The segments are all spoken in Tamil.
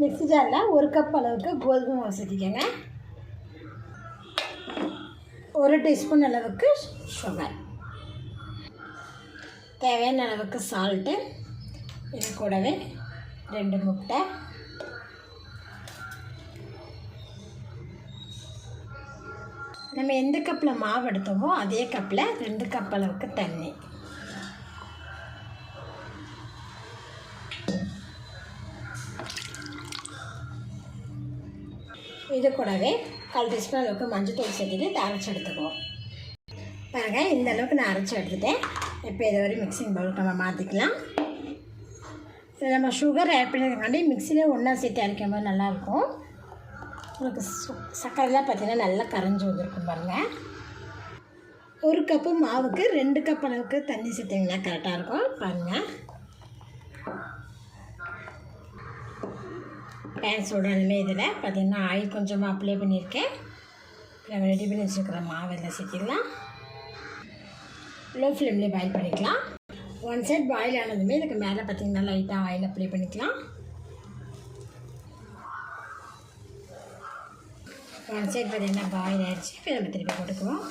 மிக்ஸி ஜாரில் ஒரு கப் அளவுக்கு கோதுமை மாவு சேர்த்திக்கோங்க. ஒரு டீஸ்பூன் அளவுக்கு சுகர் தேவையான அளவுக்கு சால்ட்டு இது கூடவே ரெண்டு முட்டை. நம்ம எந்த கப்பில் மாவு எடுத்தோமோ அதே கப்பில் ரெண்டு கப் அளவுக்கு தண்ணி. இது கூடவே கால் டீஸ்பூன் அளவுக்கு மஞ்சள் தூள் சேர்த்துட்டு இதை அரைச்சி எடுத்துக்குவோம். பாருங்கள் இந்த அளவுக்கு நான் அரைச்சி எடுத்துட்டேன். இப்போ இதை ஒரு மிக்சிங் பவுலுக்கு நம்ம மாற்றிக்கலாம் இதில் நம்ம சுகர் ஆட் பண்ணிருக்காண்டி மிக்சிலே ஒன்றா சேர்த்து அரைக்கும் போது நல்லாயிருக்கும் உங்களுக்கு சு- சர்க்கரைலாம் பார்த்தீங்கன்னா நல்லா கரைஞ்சி வந்திருக்கும் பாருங்கள் ஒரு கப்பு மாவுக்கு ரெண்டு கப் அளவுக்கு தண்ணி சேர்த்திங்கன்னா கரெக்டாக இருக்கும். பாருங்கள் பேன் சூடானுமே இதில் பார்த்தீங்கன்னா ஆயில் கொஞ்சமாக அப்ளை பண்ணியிருக்கேன். நம்ம ரெடி பண்ணி வச்சுருக்கிற மாவு இதில் லோ ஃப்ளேம்லேயே பாயில் பண்ணிக்கலாம். ஒன் சைட் பாயில் ஆனதுமே இதுக்கு மேலே பார்த்தீங்கன்னா லைட்டாக ஆயில் அப்ளை பண்ணிக்கலாம். ஒன் சைட் பார்த்திங்கன்னா பாயில் ஆயிடுச்சு. இப்போ நம்ம திருப்பி போட்டுக்குவோம்.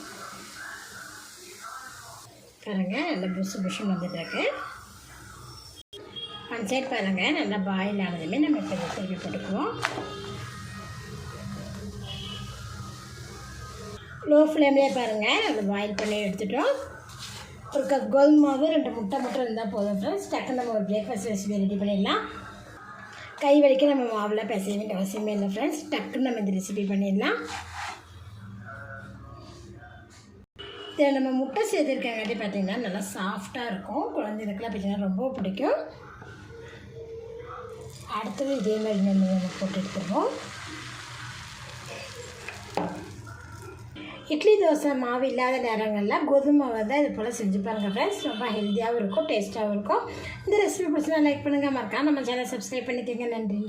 பாருங்கள் நல்லா புஷு புஷுன்னு வந்துட்டுருக்கு ஒன் சைட் பாருங்க நல்லா பாயில் ஆனதுமே நம்ம இப்போ திருப்பி போட்டுக்குவோம். லோ ஃப்ளேம்லேயே பாருங்கள் நல்லா பாயில் பண்ணி எடுத்துட்டோம். ஒரு கப் கோதுமை மாவு ரெண்டு முட்டை மட்டும் இருந்தால் போதும் ஃப்ரெண்ட்ஸ் டக்குன்னு நம்ம ஒரு பிரேக்ஃபாஸ்ட் ரெசிபி ரெடி பண்ணிடலாம். கை வலிக்க நம்ம மாவில் பேச வேண்டிய அவசியமே இல்லை ஃப்ரெண்ட்ஸ் டக்குன்னு நம்ம இந்த ரெசிபி பண்ணிடலாம். இதில் நம்ம முட்டை சேர்த்துருக்கங்காட்டி பார்த்தீங்கன்னா நல்லா சாஃப்டாக இருக்கும். குழந்தைகளுக்குலாம் பார்த்தீங்கன்னா ரொம்ப பிடிக்கும். அடுத்தது இதே மாதிரி நம்ம நம்ம போட்டு எடுத்துருவோம். இட்லி தோசை மாவு இல்லாத நேரங்களில் கோதுமை வந்து தான் இது போல் செஞ்சு பாருங்கள் ஃப்ரெண்ட்ஸ் ரொம்ப ஹெல்த்தியாகவும் இருக்கும் டேஸ்ட்டாகவும் இருக்கும். இந்த ரெசிபி பிடிச்சா லைக் பண்ணுங்கள் மறக்காம நம்ம சேனல் சப்ஸ்கிரைப் பண்ணிக்கோங்க. நன்றி.